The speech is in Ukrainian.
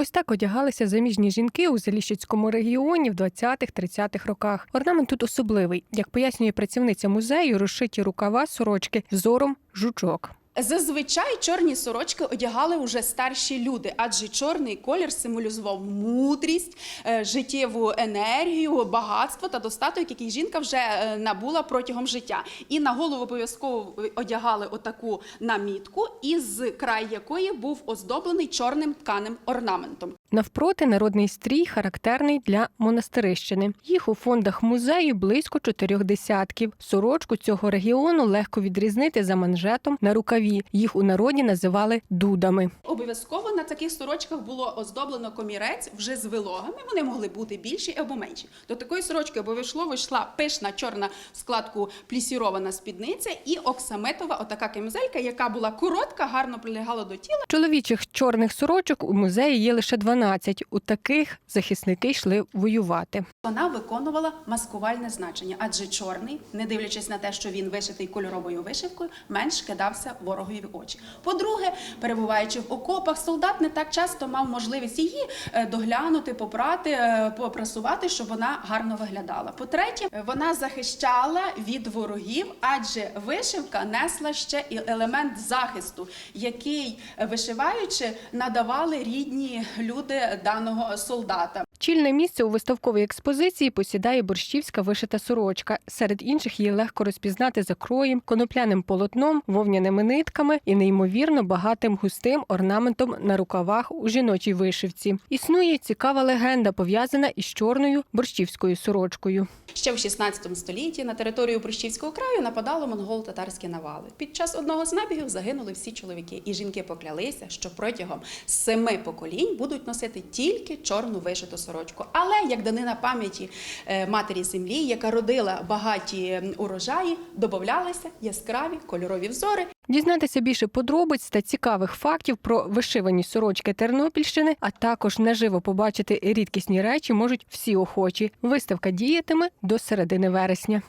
Ось так одягалися заміжні жінки у Заліщицькому регіоні в 20-30-х роках. Орнамент тут особливий, як пояснює працівниця музею, розшиті рукава сорочки взором жучок. Зазвичай чорні сорочки одягали уже старші люди, адже чорний колір символізував мудрість, е, життєву енергію, багатство та достаток, який жінка вже е, набула протягом життя. І на голову обов'язково одягали отаку намітку, із край якої був оздоблений чорним тканим орнаментом. Навпроти народний стрій характерний для монастирищини. Їх у фондах музею близько чотирьох десятків. Сорочку цього регіону легко відрізнити за манжетом на рукаві. Їх у народі називали дудами. Обов'язково на таких сорочках було оздоблено комірець вже з вилогами. Вони могли бути більші або менші. До такої сорочки обов'язково йшла пишна чорна складку плісірована спідниця і оксамитова отака кемзелька, яка була коротка, гарно прилягала до тіла. Чоловічих чорних сорочок у музеї є лише 12. У таких захисники йшли воювати. Вона виконувала маскувальне значення, адже чорний, не дивлячись на те, що він вишитий кольоровою вишивкою, менш кидався ворогові в очі. По-друге, перебуваючи в окопах, солдат не так часто мав можливість її е, доглянути, попрати, е, попрасувати, щоб вона гарно виглядала. По-третє, вона захищала від ворогів, адже вишивка несла ще і елемент захисту, який вишиваючи надавали рідні люди даного солдата. Чільне місце у виставковій експозиції посідає борщівська вишита сорочка. Серед інших її легко розпізнати за кроєм, конопляним полотном, вовняними нитками і неймовірно багатим густим орнаментом на рукавах у жіночій вишивці. Існує цікава легенда, пов'язана із чорною борщівською сорочкою. Ще в 16 столітті на територію Брущівського краю нападало монголо-татарські навали. Під час одного з набігів загинули всі чоловіки, і жінки поклялися, що протягом семи поколінь будуть носити тільки чорну вишиту сорочку. Але як данина пам'яті е, матері землі, яка родила багаті урожаї, додавалися яскраві кольорові взори. Дізнатися більше подробиць та цікавих фактів про вишивані сорочки Тернопільщини, а також наживо побачити рідкісні речі можуть всі охочі. Виставка діятиме до середини вересня.